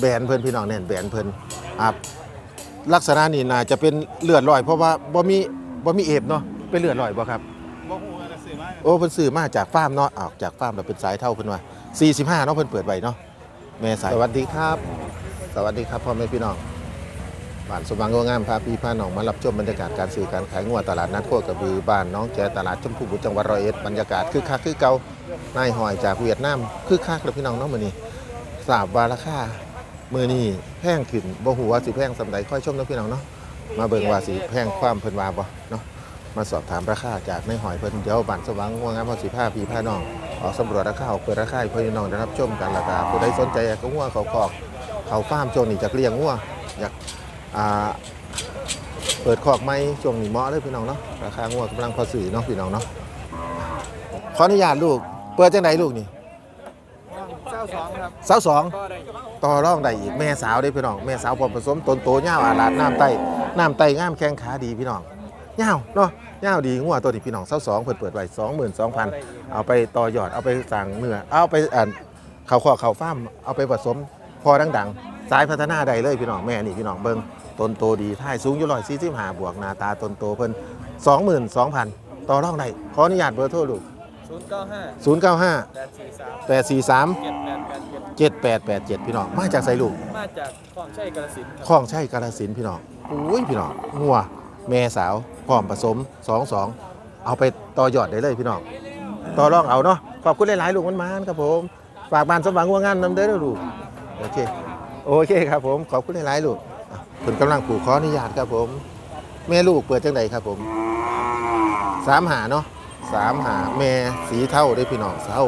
แบรนด์เพิ่นพี่น้องแน่นแบรนด์เพิ่นอ่าลักษณะนี้น่าจะเป็นเลือดลอย เพราะว่าบ่มีบ่มีเอฟเนาะเป็นเลือดลอยบ่ครับบ่ฮู้ว่าจะซื้อมาโอ้เพิ่นซื้อมาจากฟาร์มเนาะออกจากฟาร์มแบบเป็นสายเท่าเพิ่นว่า45เนาะเพิ่นเปิดไว้เนาะแม่สายสวัสดีครับ สวัสดีครับพ่อแม่พี่น้องบ้านสมบังงามพาพี่พาน้องมารับชมบรรยากาศการซื้อการขายงัวตลาดนัดโคกระบือบ้านน้องแกตลาดชมพูบุรีจังหวัดร้อยเอ็ดบรรยากาศคือคักคือเก่านายหอยจากเวียดนามคือคักเลยพี่น้องเนาะมื้อนี้ทราบว่าราคา มือนี้แพงขึ้นบ่ฮู้ว่าสิแพงสำใดค่อยชมนะพี่น้องเนาะมาเบิ่งว่าสิแพงความเพิ่นว่าบ่เนาะมาสอบถามราคาจากในหอยเพิ่นเดี๋ยวบันสว่างง่วงงามพอสิผ้าพีผ้าน้องออกสำรวจราคาออกเปิดราคาให้พี่น้องได้รับชมกันราคาผู้ใดสนใจก็ง่วงเขาคอกเขาฟาร์มช่วงนี้จากเลี้ยงง่วงอยากอ่าเปิดคอกไม้ช่วงนี้เหมาะเลยพี่น้องเนาะราคาง่วงกำลังพอสื่อเนาะพี่น้องเนาะขออนุญาตลูกเปิดจังไหนลูกนี่ สองครับสาวสองก็ได้ต่อรองได้อีกแม่สาวได้พี่น้องแม่สาวพร้อมผสมตนโตเงาวอาลาดน้ำไตน้ำไตงามแข้งขาดีพี่น้องเงาวเนาะเงาวดีงัวตัวนี้พี่น้องเศร้าสองเปิดเปิดไว้สองหมื่นสองพันเอาไปต่อยอดเอาไปสั่งเนื้อเอาไปอ่านเขาขอเขาฟ้าร์มเอาไปผสมพอดังๆสายพัฒนาใดเลยพี่น้องแม่นี่พี่น้องเบิ้งต้นโตดีท่ายสูงอยู่ร้อยสี่สิบห้าบวกหน้าตาต้นโตเพิ่นสองหมื่นสองพันต่อรองได้ขออนุญาตเบอร์โทรลูก ศูนย์เก้าห้าศูนย์เก้าห้าแปดสี่สามแปดสี่สามเจ็ดแปดแปดเจ็ดเจ็ดแปดแปดเจ็ดพี่น้อง มาจากไสลูกมาจากคลองชัยกาฬสินธุ์ครับคลองใช่กาลสินธุ์พี่น้องอุ้ยพี่น้องงัวแม่สาวพร้อมผสมสองสองเอาไปต่อยอดได้เลยพี่น้อง ต่อรองเอาเนาะ ขอบคุณหลายๆลูกมันมานครับผม ฝากบ้านสมหวังงัวงานนำเด้อลูก โอเค โอเคครับผม ขอบคุณหลายๆลูกอะเพิ่นกำลังปลูกขออนุญาตครับผม แม่ลูกเปิดจังไดครับผม สามหาเนาะ สามหาแม่สีเท่าได้พี่น้องเท่า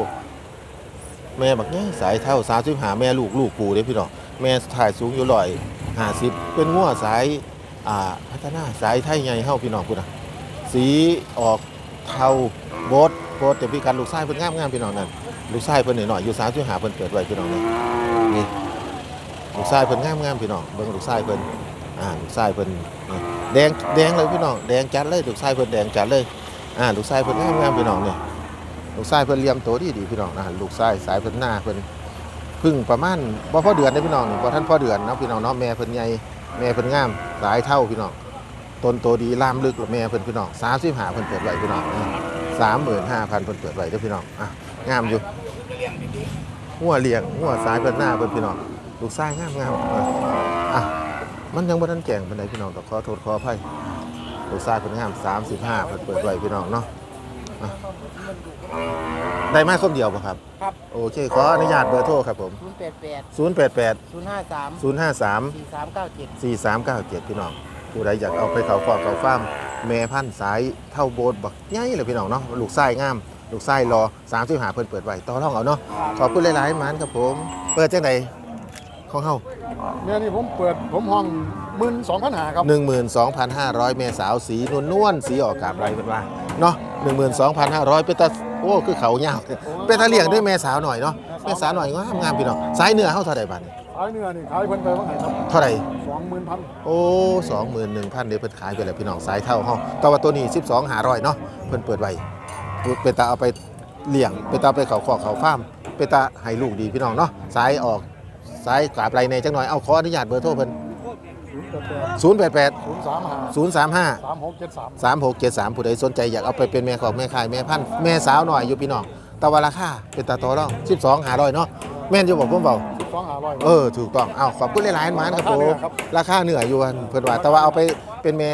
แม่บักเนี่ยสายเท่าสามสิบหาแม่ลูกลูกปูได้พี่น้องแม่ถ่ายสูงอยู่ร้อยห้าสิบเป็นงัวสายอ่าพัฒนาสายไทยใหญ่เฮาพี่น้องพุ่นะสีออกเทาโบดโบดจะพี่กันลูกชายเพิ่นงามงามๆพี่น้องนั่นลูกชายเพิ่นหน่อยๆอยู่สามสิบหาเพิ่นเกิดไว้พี่น้องนี่นี่ลูกชายเพิ่นงามงามๆพี่น้องเบิ่งลูกชายเพิ่นอ่าลูกชายเพิ่นแดงแดงเลยพี่น้องแดงจัดเลยลูกชายเพิ่นแดงจัดเลย อ่าลูกชายเพิ่นงามงามๆพี่น้องเนี่ยลูกชายเพิ่นเลี้ยงโตดีดีพี่น้องนะลูกชายสายเพิ่นหน้าเพิ่นพึ่งประมาณบ่พอเดือนได้พี่น้องนี่บ่ทันพอเดือนนะพี่น้องเนาะแม่เพิ่นใหญ่แม่เพิ่นงามสายเท่าพี่น้องต้นโตดีล่ามลึกแล้วแม่เพิ่นพี่น้อง35เพิ่นเปิดไว้พี่น้อง35,000เพิ่นเปิดไว้เด้อพี่น้องอะงามอยู่หัวเลี้ยงหัวสายเพิ่นหน้าเพิ่นพี่น้องลูกชายงามงามอะอะมันยังบ่ทันแก่งปานใดพี่น้องต้องขอโทษขออภัย ลูกชายเพิ่นงาม35เพิ่นเปิดไว้พี่น้องเนาะได้มาส้มเดียวป่ะครับ ครับ โอเคขออนุญาตเบอร์โทรครับผม ศูนย์แปดแปด088 ศูนย์ห้าสาม053 สี่สามเก้าเจ็ด4397 พี่น้องผู้ใดอยากเอาไปเขาฟอกเขาฟ้าร์มแม่พันธุ์สายเท่าโบสบักใหญ่เลยพี่น้องเนาะลูกไส้งาม ลูกไส้รอ30หาเพิ่นเปิดไว้ต่อรองเอาเนาะขอบคุณหลายๆมันครับผม เปิดจังไดของเฮา เนี่ยนี่ผมเปิดผมห้อง หมื่นสองพันหาครับ 12,500 เมษาวสีนวลนวลๆสีออกกาบไรเป็นว่าเนาะ12,500 เป็นตาโอ้คือเขายาวเป็นตาเลี้ยงด้วยแม่สาวหน่อยเนาะแม่สาวหน่อยงามงามๆพี่น้องสายเนื้อเฮาเท่าใดบัดนี้ขายเนื้อนี่ขายเพิ่นไปว่าไงครับเท่าไหร่สองหมื่นพันโอ้สองหมื่นหนึ่งพันเดี๋ยวเพิ่นขายไปแล้วพี่น้องสายเท่าเฮาแต่ว่าตัวนี้สิบสองหาร้อยเนาะเพิ่นเปิดไว้เป็นตาเอาไปเลี้ยงเป็นตาไปเขาขอกเขาฟาร์มเป็นตาให้ลูกดีพี่น้องเนาะสายออกสายกราบไรในจังหน่อยเอาขออนุญาตเบอร์โทรเพิ่น ศูนย์แปดแปด088ศูนย์สามห้า035สามหกเจ็ดสามสามหกเจ็ดสามผู้ใดสนใจอยากเอาไปเป็นแม่ของแม่ขายแม่พันธุ์แม่สาวหน่อยอยู่พี่น้องแต่ว่าราคาเป็นตาโตอรองสิบสองหาร้อยเนาะแม่นอยู่บอกผมเบาสิบสองหาร้อยเออถูกต้องเอาขอบคุณหลายๆหมานครับผมราคาเหนือครับราคาเหนืออยู่อันเพิ่นว่าแต่ว่าเอาไปเป็นแม่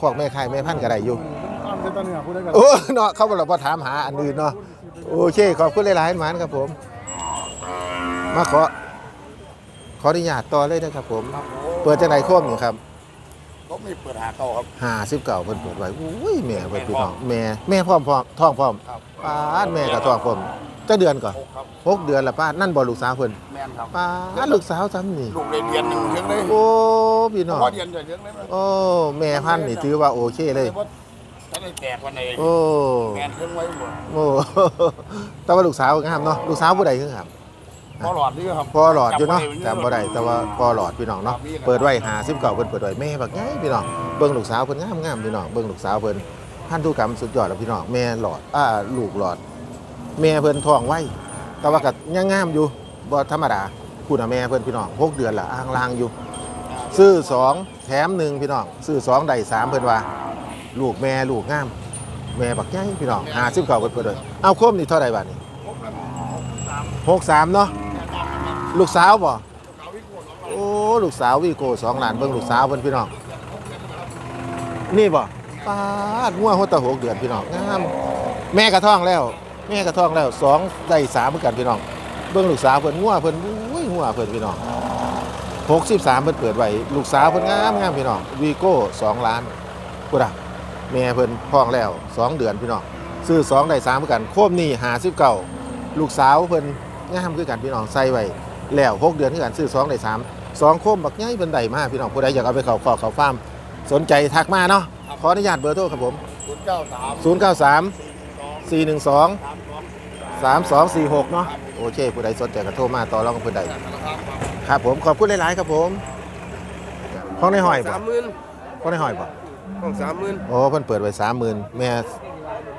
ขอกแม่ขายแม่พันธุ์ก็ได้อยู่อ้ามเซตาเนื้อพูดได้กันโอ้เนาะเขาบอกเราพอถามหาอันอื่นเนาะโอเคขอบคุณหลายๆหมานครับผม มาขอขออนุญาตต่อเลยนะครับผม เปิดจังไหนโค้มนี่ครับผมมีเปิดหาเก่าครับ ห้าสิบเก่าเพิ่นเปิดไว้อุ้ยแม่เพิ่นพี่น้องแม่แม่พร้อมพร้อมท้องพร้อมครับป้าดแม่กับท้องพร้อมจะเดือนก่อนหกครับ หกเดือนละป้าดนั่นบ่ลูกสาวเพิ่นแมนครับ ป้าดลูกสาวซ้ำนี่ลูกเรียนเรียนหนึ่งเชียงเลยโอ้พี่น้องพอเรียนเชียงเลยไหมโอ้แม่พันธุ์นี่ถือว่าโอเคเลย ถ้าได้แตกวันไหนโอ้ แมนเชียงไว้หมดโอ้ แต่ว่าลูกสาวงามเนาะ ลูกสาวผู้ใดคือครับ พอหลอดนี่ครับพอหลอดอยู่เนาะจำบ่ได้แต่ว่าพอหลอดพี่น้องเนาะครับเปิดไว้หาสิบเก่าเพิ่นเปิดไว้แม่บักใหญ่พี่น้องเบิ่งลูกสาวเพิ่นงามงามพี่น้องเบิ่งลูกสาวเพิ่นพันธุกรรมสุดยอดแล้วพี่น้องแม่หลอดอ่าลูกหลอด แม่เพิ่นท้องไว้แต่ว่าก็ยังงามอยู่บ่ธรรมดาพูดนะแม่เพื่อนพี่น้องหกเดือนละอ้างลางอยู่ ซื้อสองแถมหนึ่งพี่น้องซื้อสองได้สามเพื่อนว่า ลูกแม่ลูกงาม แม่บักใหญ่พี่น้องหาซิมเก่าเพิ่นเลยเอาโคมนี่เท่าไหร่บาทนี่หกสามเนาะ ลูกสาวบ่โอ้ลูกสาววีโก้สองหลานเบิ่งลูกสาวเพิ่นพี่น้องนี่บ่ป้าดงัวหัวตะหกเดือนพี่น้องงามแม่กระท้องแล้ว แม่กระท้องแล้วสองได้สามเหมือนกันพี่น้องเบิ่งลูกสาวเพิ่นงัวเพิ่นอุ้ยงัวเพิ่นพี่น้องหกสิบสามเพิ่นเปิดไว้ลูกสาวเพิ่นงามงามพี่น้องวีโก้สองล้านกูด่ะแม่เพิ่นพ้องแล้ว2เดือนพี่น้องซื้อ2ได้3เหมือนกันโคมนี่หาสิบเก่าลูกสาวเพิ่นงามคือกันพี่น้องใส่ไว้ แล้ว6เดือนคือกันซื้อ2ได้3 2โคมบักใหญ่เพิ่นได้มาพี่น้องผู้ใดอยากเอาไปเข้าคอกเข้าฟาร์มสนใจทักมาเนาะขออนุญาตเบอร์โทรครับผมศูนย์เก้าสาม093 412 3246 เนาะโอเคผู้ใดสนใจก็โทรมาต่อรองกับผู้ใดครับผมขอบคุณหลาย ๆ ครับผมห้องในห้อยบ่สามหมื่นห้องในห้อยบ่ต้องสามหมื่นโอ้เพิ่นเปิดไว้30,000แม่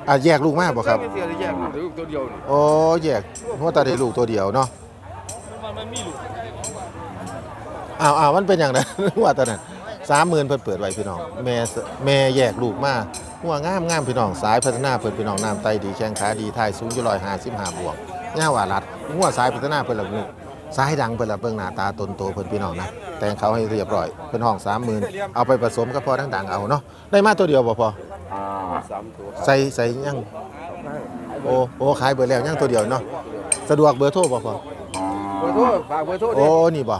อะแยกลูกมาบ่ครับไม่เสียเลยแยกลูกตัวเดียวนี่โอ้แยกเพราะว่าตาได้ลูกตัวเดียวเนาะ อ้าวอ้าวมันเป็นอย่างนั้นว่าตอนนั้นสามหมื่นเพิ่นเปิดไว้พี่น้อง แม่แม่แยกลูกมาหัวงามงามพี่น้องสายพัฒนาเพิ่นพี่น้องน้ำไตดีแข้งขาดีทายสูงอยู่ร้อยห้าสิบห้าบวกย่าว่ารัดหัวสายพัฒนาเพิ่นละงูสายดังเพิ่นละเบิ่งหน้าตาตนโตเพิ่นพี่น้องนะแต่งเขาให้เรียบร้อยเพิ่นห้องสามหมื่นเอาไปผสมกับพอดังๆเอาเนาะได้มาตัวเดียวบ่พอใส่ใส่ยังโอ้โอ้ขายเบอร์แล้วยังตัวเดียวเนาะสะดวกเบอร์โทรบ่พอ บอร์โทรฝากเบอร์โทรโอ้ดินี่บ่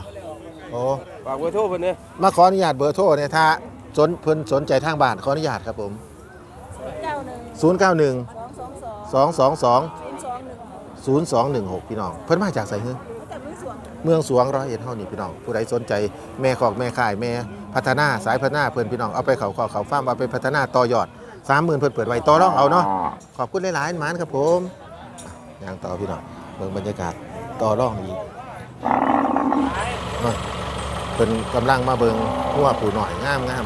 โอ้ฝากเบอร์โทรเพิ่นเนี่ยมาขออนุญาตเบอร์โทรเนี่ยถ้าสนเพิ่นสนใจทางบ้านขออนุญาตครับผมเก้าหนึ่ง091สองสองสอง222ศูนย์สองหนึ่งหก0216 พี่น้อง เพิ่นมาจากไสฮึแต่มือสวงเมืองสวงร้อยเอ็ดเฮานี่พี่น้อง ผู้ใดสนใจแม่ขอกแม่ขายแม่พัฒนาสายพัฒนาเพิ่นพี่น้องเอาไปเขาขอเขาฟาร์มเอาไปพัฒนาต่อยอด30,000เพิ่นเปิดไว้ต่อรองเอาเนาะขอบคุณหลายๆหมานครับผมย่างต่อพี่น้องเบิ่งบรรยากาศต่อรองอีกมา เพิ่นกำลังมาเบิ่งหัวผู้หน่อยงามงาม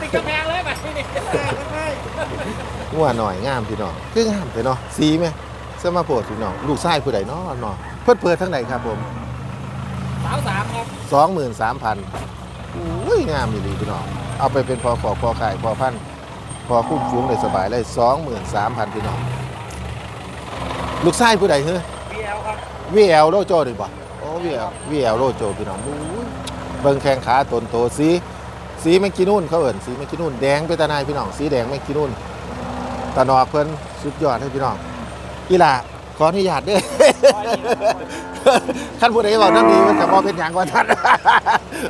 ติดกำแพงเลยแบบนี้งัวหน่อยงามพี่น้องคืองามเลยเนาะสีไหมเสื้อมาโปรดพี่น้องลูกชายผู้ใดเนาะเนาะเพิ่นเปิดทั้งไหนครับผมสาวสามครับสองหมื่นสามพันอุ้ยงามดีพี่น้องเอาไปเป็นพอขอพอขายพอพัน พอคุ้มฟุ้งได้สบายเลยสองหมื่นสามพันพี่น้อง ลูกชายผู้ใดเฮ้ยพีเอลครับวีเอลโลโจหรือบ่โอ้วีเอลวีเอลโลโจพี่น้องอุ้ยเบิ่งแข้งขาตนโตสีสีแมงกินูนเขาเอิ้นสีแมงกินูนแดงเป็นตาหนายพี่น้องสีแดงแมงกินูนตาหนอกเพิ่นสุดยอดให้พี่น้องอีหล่าขออนุญาตเด้อท่านผู้ใดบอกน้ำดีมันจะบอเป็นอย่างกว่าท่าน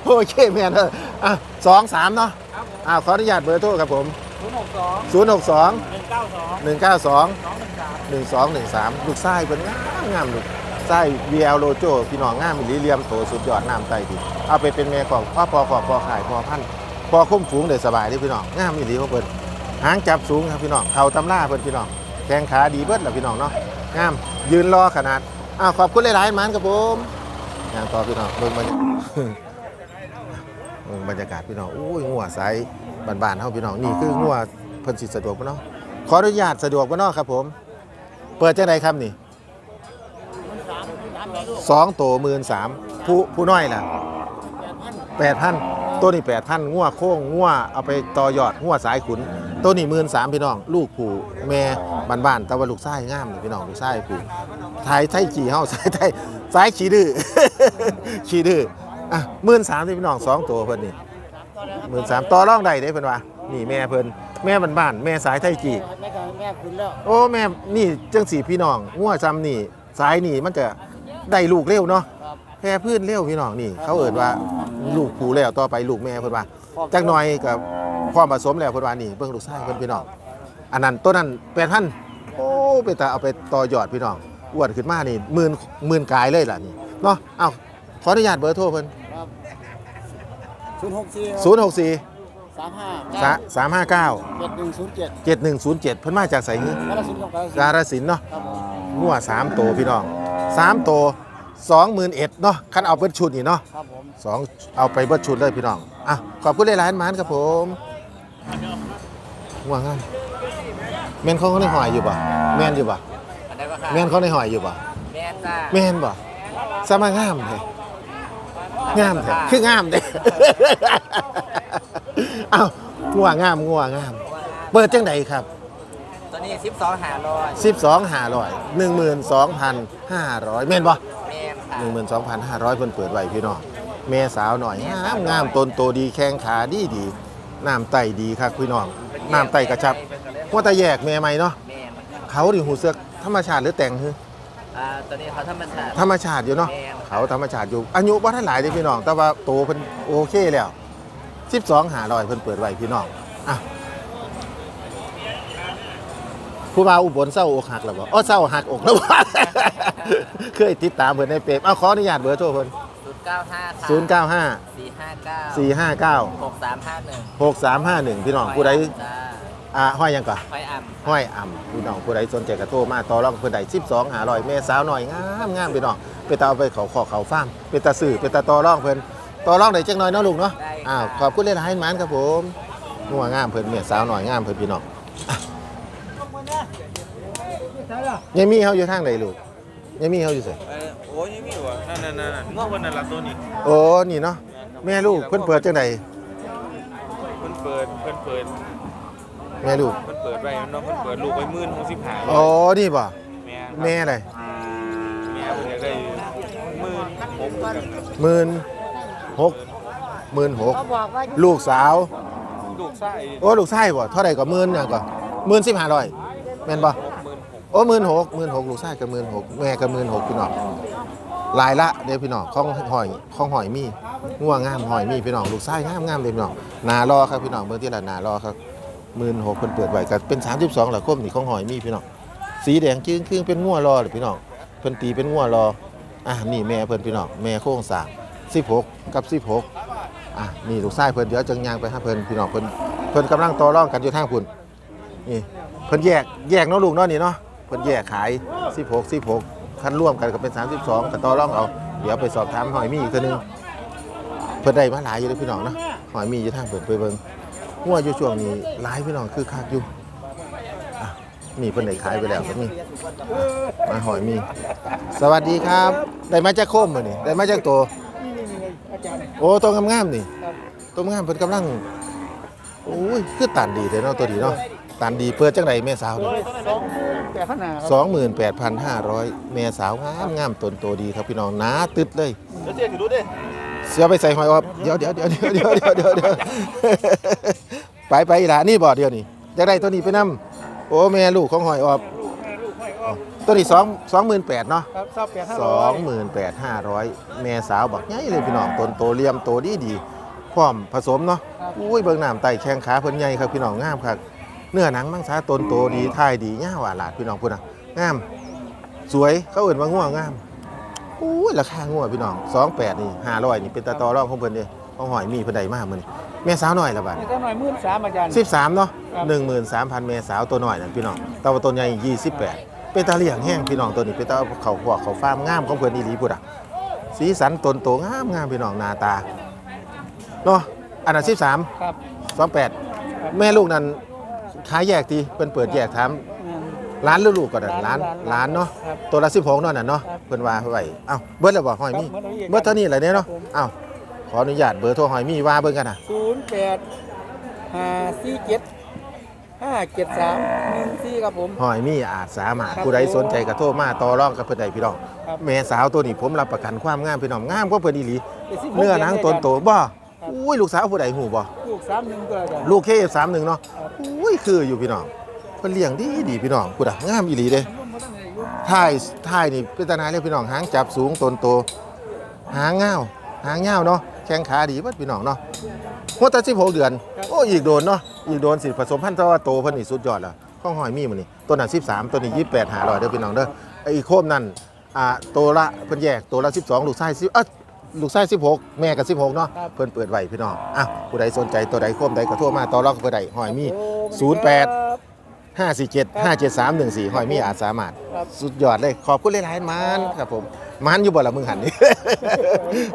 โอเคแม่นเด้ออะสองสามเนาะครับผมอ่าขออนุญาตเบอร์โทรครับผม ศูนย์หกสอง0 6 2 หนึ่งเก้าสอง1 9 2 สองหนึ่งสาม1 2 1 3 ลูกไส้เป็นงามงามลูกไส้เวียลโลโจพี่น้องงามอีหลีเหลียมโตสุดยอดน้ำไตดีเอาไปเป็นแม่ของพ่อพอขอบพอขายพอพันธุ์พอคุ้มฝูงได้สบายเด้อพี่น้องงามอีหลีพ่อเพิ่นหางจับสูงครับพี่น้องเข่าตำล่าเพิ่นพี่น้องแข้งขาดีเบิดล่ะพี่น้องเนาะงามยืนรอขนาดอ้าวขอบคุณหลายๆหมันครับผมย่างต่อพี่น้องเบิ่งบรรยากาศ เบิ่งบรรยากาศพี่น้องอุ้ยงัวสาย บ้านๆเฮาพี่น้องนี่คืองัวเพิ่นสิสะดวกบ่เนาะขออนุญาตสะดวกบ่เนาะครับผม เปิดจังไดครับนี่สองโตหมื่นสามผู้ผู้น้อยล่ะแปดพันตัวนี้แปดพันงัวโค้งงัวเอาไปต่อยอดงัวสายขุน ตัวนี้หมื่นสามพี่น้อง ลูกผู้แม่บ้านๆแต่ว่าลูกไส้งามนี่พี่น้องลูกไส้ผู้ทายไทยขี่เฮาสายไทยสายขี่ดื้อขี่ดื้ออะหมื่นสามพี่น้องสองตัวเพิ่นนี่ หมื่นสามต่อรองได้เด้เพิ่นว่านี่แม่เพิ่นแม่บ้านๆแม่สายไทยจีแม่กับแม่คุณแล้วโอ้แม่นี่จังสีพี่น้องงัวจำนี่สายนี่มันจะได้ลูกเร็วเนาะครับแพร่พื้นเร็วพี่น้องนี่ เขาเอ่นว่าลูกผูแล้วต่อไปลูกแม่เพิ่นว่าจักหน่อยกับความผสมแล้วเพิ่นว่านี่เบิ่งลูกชายเพิ่นพี่น้องอันนั้นต้นนั้นแปดพันโอ้ไปแต่เอาไปต่อยอดพี่น้องอ้วนขึ้นมานี่หมื่นหมื่นกายเลยล่ะนี่เนาะเอ้าขออนุญาตเบอร์โทรเพิ่นครับ ศูนย์หกสี่ศูนย์หกสี่สามห้าสามห้าเก้าเจ็ดหนึ่งศูนย์เจ็ดเจ็ดหนึ่งศูนย์เจ็ดเพิ่นมาจากไสนี่กาลสินธุ์ของกาฬสินธุ์เนาะครับผมงัวสามตัวพี่น้องสามตัวสองหมื่นเอ็ดเนาะคันเอาเบิดชุดนี่เนาะครับผมสองเอาไปเบิดชุดเลยพี่น้องอะขอบคุณหลายๆหมานครับผมงัวงามแม่นเขาเขาในหอยอยู่บ่แม่นอยู่บ่อันนั้นก็ค่ะแม่นเขาในหอยอยู่บ่แม่จ้าแม่นบ่สมางามแท้ งามแท้คืองามเด้เอ้างัวงามงัวงาม เปิดจังไดครับ ตัวนี้สิบสองหาร้อย12 500 12,500แม่นบ่แม่ค่ะ12,500เพิ่นเปิดไว้พี่น้องแม่สาวหน่อยงามงามต้นโตดีแข้งขาดีดีน้ำไตดีครับพี่น้องน้ำไตกระชับว่าแต่แยกแม่ใหม่เนาะแม่เขาดิหูเสือกธรรมชาติหรือแต่งคือ อ่าตัวนี้เขาธรรมชาติ ธรรมชาติอยู่เนาะแม่นเขาธรรมชาติอยู่ อายุบ่ทันหลายเด้พี่น้อง แต่ว่าโตเพิ่นโอเคแล้ว12หาร้อยเพิ่นเปิดไว้พี่น้องอะผู้บ่าวอุบลเศร้าอกหักแล้วบ่อ้อเศร้าหักอกแล้วบ่ เคยติดตามเพิ่นในเปรมเอาขออนุญาตเบอร์โทรเพิ่นศูนย์เก้าห้าค่ะ095 สี่ห้าเก้า459 หกสามห้าหนึ่ง6351 พี่น้องผู้ใด จ้า อ่าห้อยหยังก่อนไฟอ่ำห้อยอ่ำพี่น้องผู้ใดสนใจกระโทรมาต่อรองเพิ่นใด12หาร้อยแม่สาวหน่อยงามงามพี่น้องไปตาเอาไปเขาขอเขาฟาร์มไปตาซื้อไปตาต่อรองเพิ่นต่อรองได้จักหน่อยเนาะลูกเนาะอ้าวขอบคุณหลายๆหมานครับผมงัวงามเพิ่นแม่สาวหน่อยงามเพิ่นพี่น้องอะยังมีเฮาอยู่ทางใดลูกยังมีเฮาอยู่ไสโอ้ยมีวะนั่นนั่นนั่นงอกวันนั่นละตัวนี้โอ้นี่เนาะแม่ลูกเพิ่นเปิดจังไดเพิ่นเปิดเพิ่นเปิด แม่ลูกเพิ่นเปิดไว้เนาะเพิ่นเปิดลูกไว้หมื่นหกสิบห้าโอ้นี่บ่แม่แม่อะไรแม่เพิ่นอยากได้หมื่นหกกันหมื่นหกหมื่นหกลูกสาว ลูกไส้โอ้ลูกชายบ่เท่าใดก็หมื่นเนี่ยก็หมื่นสิบห้าร้อยแม่นบ่หกหมื่นหกโอ้หมื่นหกหมื่นหกลูกชายก็หมื่นหกแม่ก็หมื่นหกพี่น้องหลายละเด้อพี่น้องของหอยของหอยมีงัวงามหอยมีพี่น้องลูกชายงามงามเลยพี่น้องหนารอครับพี่น้องเบิ่งที่ละหนารอครับ หมื่นหกเพิ่นเปิดไหว้ก็เป็น 32ละคมนี่ของหอยมีพี่น้องสีแดงจึงคือเป็นงัวรอเลยพี่น้องเพิ่นตีเป็นงัวรออะนี่แม่เพิ่นพี่น้องแม่โค้งสร้าง16กับ16อะนี่ลูกชายเพิ่นเดี๋ยวจังยางไปหาเพิ่นพี่น้องเพิ่นเพิ่นกำลังต่อรองกันอยู่ทางพุ่นนี่เพิ่นแยกแยกเนาะลูกเนาะนี่เนาะเพิ่นแยกขาย16 16คันร่วมกันก็เป็น32ก็ต่อรองเอาเดี๋ยวไปสอบถามหอยมีอีกเทื่อนึงเพิ่นได้มาหลายอยู่เด้อพี่น้องเนาะหอยมีอยู่ทางเพิ่นไปเบิ่ง หัวอยู่ช่วงนี้หลายพี่น้องคือคักอยู่อะนี่เพิ่นได้ขายไปแล้วก็มีมาหอยมี สวัสดีครับ ได้มาจากโคมมื้อนี่ได้มาจากตัวโอ้ตัวงามๆนี่ตัวงามเพิ่นกำลังโอ้ยคือตันดีเลยเนาะตัวดีเนาะตันดีเปิดจังไดแม่สาวนี่แต่ขนาดสองหมื่นแปดพันห้าร้อยแม่สาวงามงามต้นโตดีครับพี่น้องหนาตึดเลยแล้วเจ๊คือรู้ดิ เสียไปใส่หอยออบเดี๋ยวเดี๋ยวเดี๋ยวเดี๋ยวเดี๋ยวเดี๋ยวเดี๋ยวเดี๋ยวไปไปอีหละนี่บ่เดียวนี่จะได้ตัวนี้ไปนํโอ้แม่ลูกของหอยออบตัวนี้สองสองหมื่นแปดเนาะครับทราบแปดห้าสร้อองยหมื่นแปดห้าร้อยแม่สาวบักใหญ่เลยพี่น้องต้นโตเลี่ยมโตดีดีพร้อมผสมเนาะอุ้ยเบิ่งน้ำไตแข้งขาเพิ่นใหญ่ครับพี่น้องงามครับเนื้อหนังมังสาต้นโตดีท่ายดีย่าหวานหลาดพี่น้องพุ่นน่ะงาม สวยเขาเอื่นว่าง่วงงาม อุ้ยราคาง่วพี่น้องสองแปดนี่ห้าร้อยนี่เป็นตาตอรองของเพิ่นเด้ของหอยมีเพิ่นใดมากมันแม่สาวหน่อยละบาดนี่ก็หน่อยหมื่นสามอาจารย์สิบสามเนาะครับหนึ่งหมื่นสามพันแม่สาวตัวน้อยนั่นพี่น้องแตว่าตัวใหญ่ยี่สิบแปดเป็นตาเลี้ยงแห้งพี่น้องตัวนี้เป็นตาเขาพวกเขาฟาร์มงามของเพิ่นอีหลีพุ่นอะสีสันตนโตงามงามพี่น้องหน้าตาเนาะอันนั้นสิบสามครับสองแปดแม่ลูกนั้นขายแยกทีเพิ่นเปิดแยกถามอืม ร้านหรือลูกก็ได้ร้านร้านเนาะครับตัวละ16นั่นน่ะเนาะครับเพิ่นว่าไว้เอ้าเบิดแล้วบ่หอยมีครับเบิเบิดดเท่าเท่านี้นี้แหละเนี่ยเนาะครับผม เอ้าขออนุญาตเบอร์โทรหอยมีว่าเบิ่งกันน่ะศูนย์แปดห้าสี่เจ็ดห้าเจ็ดสามหนึ่งสี่ครับผม หอยมีอาจสามารถครับผู้ใดสนใจก็โทรมาต่อรองกับเพิ่นได้พี่น้องครับ แม่สาวตัวนี้ผมรับประกันความงามพี่น้องงามกว่าเพิ่นอีหลีได้16เนื้อหนังตนโตบ่ครับอุ้ยลูกสาวผู้ใดหูบ่ ลูกสามหนึ่งตัวอาจารย์ลูกเคสามหนึ่งเนาะครับอุ้ยคืออยู่พี่น้องเพิ่นเลี้ยงดีดีพี่น้องผู้ใดงามอีหลีเด้ท้ายท้ายนี่เป็นตาหนาเรียกพี่น้องหางจับสูงตนโตหางเงาวหางเงาวเนาะแข้งขาดีเบิดพี่น้องเนาะหัวตา16เดือน โอ้อีกโดนเนาะอีกโดนสิผสมพันธุ์แต่ว่าโตเพิ่นนี่สุดยอดแล้วข้องหอยมีมันนี่ตัวนั้น13ตัวนี้28 500เด้อพี่น้องเด้อไอ้อีกโคมนั่นอ่าตัวละเพิ่นแยกตัวละ12ลูกชาย10เอ้อลูกชาย16แม่ก็16เนาะครับเพิ่นเปิดไว้พี่น้องอะผู้ใดสนใจตัวใดโคมใดก็โทรมาต่อรองกับเพิ่นได้หอยมีโอ้08 547 57314หอยมีอาจสามารถ ครับสุดยอดเลย ขอบคุณหลายๆมันครับผมมันอยู่บ่ละมึงหันนี่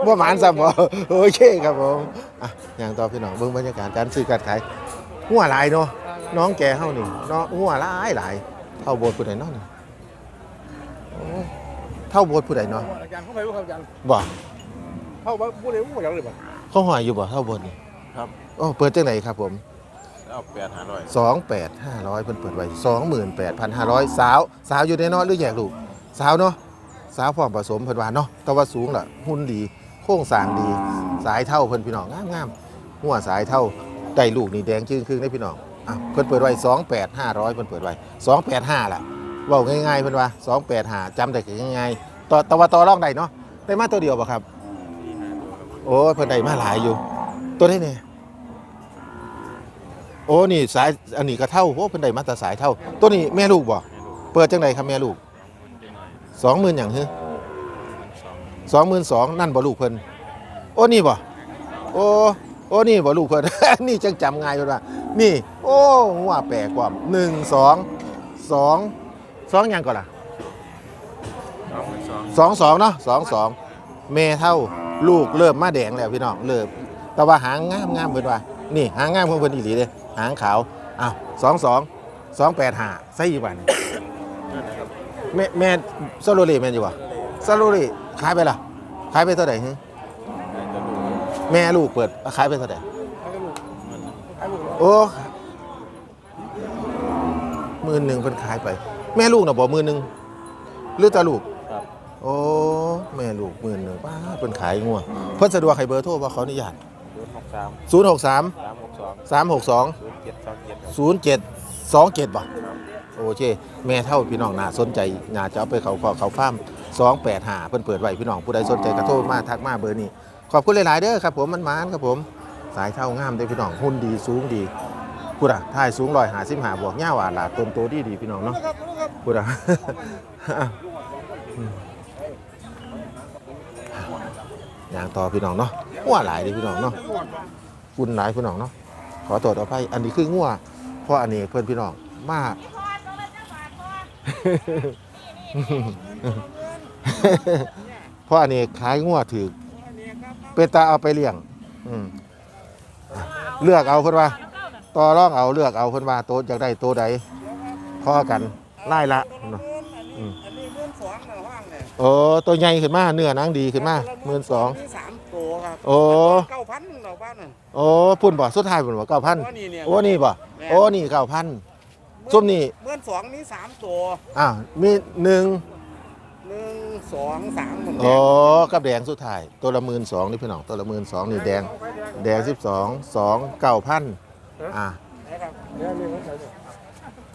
บ่หมานซ้ำบ่โอเคครับผมอะอย่างต่อพี่น้องเบิ่งบรรยากาศการซื้อการขายหัวหลายเนาะอะไรน้องแกเฮานี่น้องงัวหลายหลายเท่าโบสถ์ผู้ใดเนาะนี่โอ้เท่าโบสถ์ผู้ใดเนาะอาจารย์เข้าไปว่าครับอาจารย์บ่ เข้ามาพูดเลยว่าอย่างไรบ้าง เขาหอยอยู่บ่เท่าโบสถ์นี่ครับ โอ้เปิดจังไหนครับผม เอาแปดหาร้อย28,500เพิ่นเปิดไว้28,500สาว สาวอยู่ในเนาะหรือแยกลูกสาวเนาะสาวพร้อมผสมเพิ่นว่าเนาะแต่ว่าสูงล่ะหุ่นดีโครงสร้างดี สายเท่าเพิ่นพี่น้องงามๆหัวสายเท่าได้ลูกนี่แดงจึ้งครึ่งได้พี่น้องอะเพิ่นเปิดไว้28,500เพิ่นเปิดไว้285ล่ะเว้าง่ายๆเพิ่นว่า285จำได้ง่ายๆต่อแต่ว่าต่อรองได้เนาะได้มาตัวเดียวบ่ครับ โอ้เพิ่นได้มาหลายอยู่ ตัวได้เนี่ย โอ้นี่สายอันนี้ก็เท่าโอ้เพิ่นได้มาแต่สายเท่า ตัวนี้แม่ลูกบ่เปิดจังไดครับแม่ลูกสองหมื่นอย่างฮึสองหมื่นสองนั่นบ่ลูกเพิ่นโอ้นี่บ่โอ้โอ้นี่บ่ลูกเพิ่น นี่จังจำง่ายเลยว่านี่ โอ้หัวแปลกกว่าหนึ่งสองสองสองหยังก่อนล่ะสองหมื่นสองสองสองเนาะสองสองเมเท่าลูกเริ่มมาแดงแล้วพี่น้องเริ่มแต่ว่าหางงามงามเพิ่นว่า นี่หางงามของเพิ่นอีหลีเด้หางขาวอ้าวสองสองสองแปดห้าใส่อีกว่านี่แม่แม่ซาโลเลแม่นอยู่บ่ซาโลเลขายไปล่ะขายไปเท่าไหร่ฮึแม่ลูกเปิดขายไปเท่าไหร่ให้ลูกให้ลูกโอ้หมื่นหนึ่งเพิ่นขายไป แม่ลูกน่ะบ่หมื่นหนึ่งหรือแตาลูกครับโอ้แม่ลูกหมื่นหนึ่งป้าเพิ่นขายงัวเพิ่นสะดวกให้เบอร์โทรบ่ขออนุญาต ศูนย์หกสาม063สามหกสอง362ศูนย์เจ็ดสองเจ็ดครับ0727บ่โอเคแม่เท่าพี่น้องน่าสนใจน่าจะเอาไปเขาขอเขาฟาร์ม285เพิ่นเปิดไว้พี่น้องผู้ใดสนใจก็โทรมาทักมาเบอร์นี้ขอบคุณหลายๆเด้อครับผมมันมานครับผมสายเท่างามเด้อพี่น้องหุ่นดีสูงดีพูดอะถ่ายสูง155บวกย่าหวานหลาต้นโตดีดีพี่น้องเนาะพูดอะอย่างต่อพี่น้องเนาะ งัวหลายเด้อพี่น้องเนาะฝุ่นหลายพี่น้องเนาะขอตรวจเอาไปอันนี้คืองัวเพราะอันนี้เพื่อนพี่น้องมากเพราะอันนี้ขายงัวถือเป็นตาเอาไปเลี้ยงเลือกเอาเพิ่นว่าต่อรองเอาเลือกเอาเพิ่นว่าโตอยากได้โตใดพอกันไล่ละอืมอันนี้เงินสองนะว่างเนี่ยโอ้ตัวใหญ่ขึ้นมาเนื้อนังดีขึ้นมาหมื่นสอง โอ้เก้าพันเราบ้านนั่น โอ้พุ่นบ่สุดท้ายพุ่นบ่เก้าพันว่านี่เนี่ยโอ้นี่บ่โอ้นี่เก้าพัน ส้มนี่เงินสองนี่สามตัวอ้าวมีหนึ่งหนึ่งสองสามหมดโอ้กับแดงสุดท้าย ตัวละหมื่นสองนี่พี่น้องตัวละหมื่นสองนี่แดง แดงสิบสองสองเก้าพันอะนะครับเดี๋ยวนี่มันใส่เนี่ย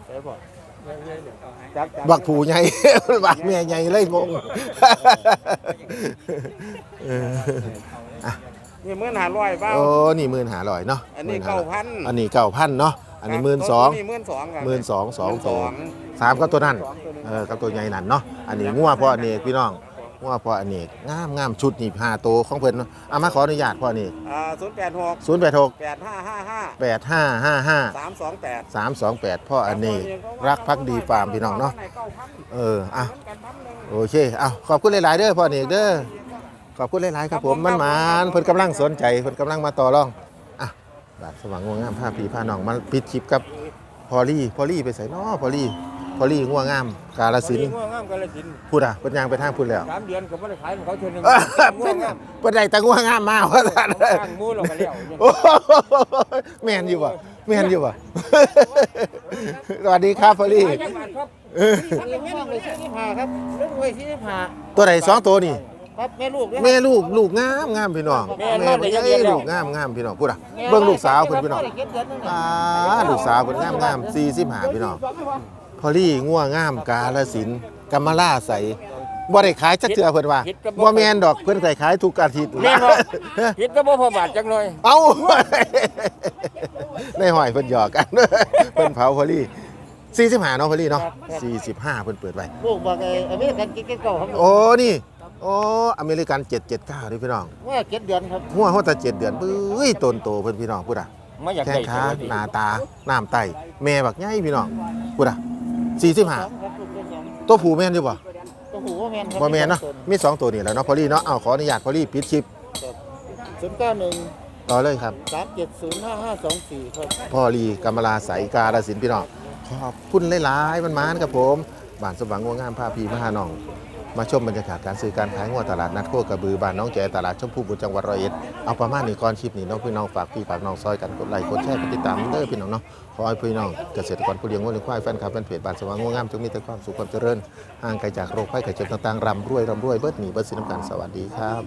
เดี๋ยวบอกเดี๋ยวเนี่ยจับจับบักผูใหญ่ บักแม่ใหญ่เลยงงเออ นี่เมื่อหาร้อยเปล่า โอ้นี่หมื่นหาลอยเนาะอันนี้15,000เก้าพันอันนี้เก้าพันเนาะอันนี้หมื่นสองนี่หมื่นสองครับหมื่นสองสองหมื่นตัวสามก็ตัวนั่นสองตัวหนึ่งเออกับตัวใหญ่นั่นเนาะอันนี้งัวพ่ออเนกพี่น้องงัวพ่ออเนกงามงามชุดนี่ห้าตัวของเพิ่นเนาะเอามาขออนุญาตพ่อนี่อ่าศูนย์แปดหกศูนย์แปดหกแปดห้าห้าห้าแปดห้าห้าห้าสามสองแปดสามสองแปดพ่ออเนกรักพักดีฟาร์มพี่น้องเนาะเอออะโอเคเอาขอบคุณหลายๆเด้อพ่ออเนกเด้อ ขอบคุณหลาย ๆ ครับผมมันหมานเพิ่นกำลังสนใจเพิ่นกำลังมาต่อรองอะบาดสว่างงวงามผ้าผีผ้าน้องมาปิดคลิปกับพอลี่พอลี่ไปใส่น้อพอลี่พอลี่ง่วงงาม กาลสินธุ์ง่วงงามกาลสินธุ์พูดอะเพิ่นยางไปทางพูดแล้วสามเดือนก็ไม่ได้ขายของเขาเทื่อหนึงเออง่วเป็งนงามเป็นไรแต่ง่วงงามมากว่าท่านตั้งมูลงมาแล้วโอ้โหแมนอยู่ป่ะแมนอยู่ป่ะสวัสดีครับพอลี่ ขายจังหวัดครับอันนี้แม่ลูกเลยที่นี่ผ่าครับเรื่องไว้ที่นี่ผ่าตัวไหนสองตัวนี่ ครับแม่ลูกเนี่ยแม่ลูกลูกงามงามพี่น้องแม่แม่นอนเป็นได้ยังเย็นๆแล้วลูกงามงามพี่น้องพูดอะเบิ่งลูกสาวเพิ่นพี่น้องได้เก็บเดือนหนึงอ่าลูกสาวเพิ่นงามงาม45พี่น้องพอลี่ง่วงงามกาลสินธุ์กำมะลาใสบ่ได้ขายจักเทื่อเพิ่นว่าบ่แม่นดอกเพิ่นใส่ขายทุกอาทิตย์แม่นบ่ผิดก็บ่พอบาทจังหน่อย เอ้าในหอยเพิ่นหยอกกันเพิ่นเผาพอลี่45เนาะพอลี่เนาะ45เพิ่นเปิดไว้ลูกบอกไอ้อเมริกันกิ๊กเก่าครับโอ้นี่ โอ้อเมริกัน779นี่พี่น้องว่าเก็บเดือนครับหัวหัวตา7เดือนปื้ยต้นโตเพิ่นพี่น้องพูดอะไม่อยากแข้ได้งขาสวัสดีหน้าตาน้ำไตแม่บักใหญ่พี่น้องพูดอะ45ตัวผู้แม่นอยู่บ่ตัวหูว่าแมนครับบ่แม่นเนาะมีสองตัวนี่แหล้วเนาะพอลี่เนาะเอาขออนุญาตพอลี่ปิดคลิปศูนย์เก้าหนึ่งต่อเลยครับ สามเจ็ดศูนย์ห้าห้าสองสี่ครับ พ่อลีกำมลาใสกาลสินธุ์พี่น้องขอบคุณหลายๆมันมานครับผม บ้านสมหวังงัวงามพาพีมหาหนอง มาชมบรรยากาศการซื้อการขายงัวตลาดนัดโคกระบือบ้านน้องแจตลาดชมพูบุรีจังหวัดร้อยเอ็ดเอาประมาณนี้ก่อนคลิปนี้น้องพี่น้องฝากพี่ฝากน้องซอยกันกดไลค์กดแชร์กดติดตามเด้อพี่น้องเนาะขอให้พี่น้องเกษตรกรผู้เลี้ยงงัวเลี้ยงควายแฟนคลับแฟนเพจบ้านสว่างงวงามจงมีแต่ความสุขความเจริญห่างไกลจากโรคภัยไข้เจ็บต่างๆรำรวยรำรวยเบิดหนีเบิดสินน้ำกันสวัสดีครับ